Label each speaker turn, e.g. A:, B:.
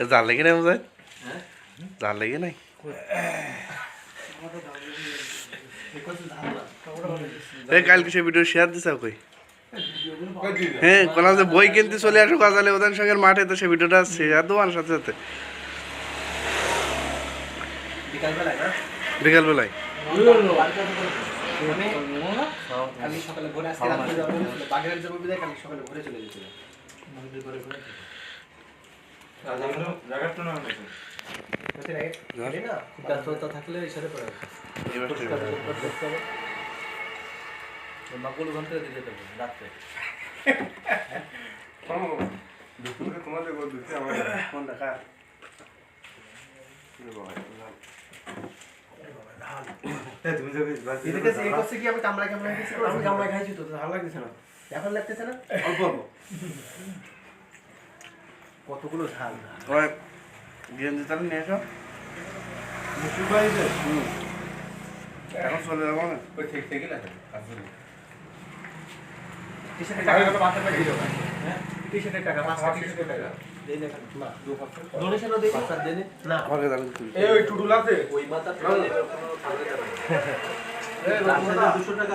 A: জাল লেগে নাই মজা
B: হ্যাঁ
A: জাল লেগে নাই কালকে সে ভিডিও শেয়ার দিছে কই হ্যাঁ কোনা যে বই কিনতে চলে আসো গাজালে ওদের সঙ্গে মাঠে তো সে ভিডিওটা শেয়ার দেবো আর সাথে সাথে
B: বিকালবেলায় সকালে ভোরে আজকে রাত্রে যাব বাগেরহাট যাব বিদায় কালি সকালে ভোরে চলে যেতে না? থাকলে এই সাথে পড়ে মাকুল ঘণ্টা দিতে পারব রাত্রে
C: তোমাদের করে দিচ্ছি আমার
A: ফোন রাখা
C: তুমি যাবি
B: এই করছে কি? আমি কামড়ায় কামড়ায় গেছি আমি কামড়ায় খাইছি তো ভালো লাগতেছে না এখন লাগতেছে না
C: অল্প অল্প।
B: কতগুলো ঝাল
A: ওই গেঞ্জি তাহলে নিয়ে এসো।
C: মুসুর বাড়িতে?
A: এখন চলে যাব না
C: ওই ঠিক
B: টাকা পাঁচ টাকা হ্যাঁ? টাকা পাঁচ টাকা। টাকা।
C: দুশো টাকা।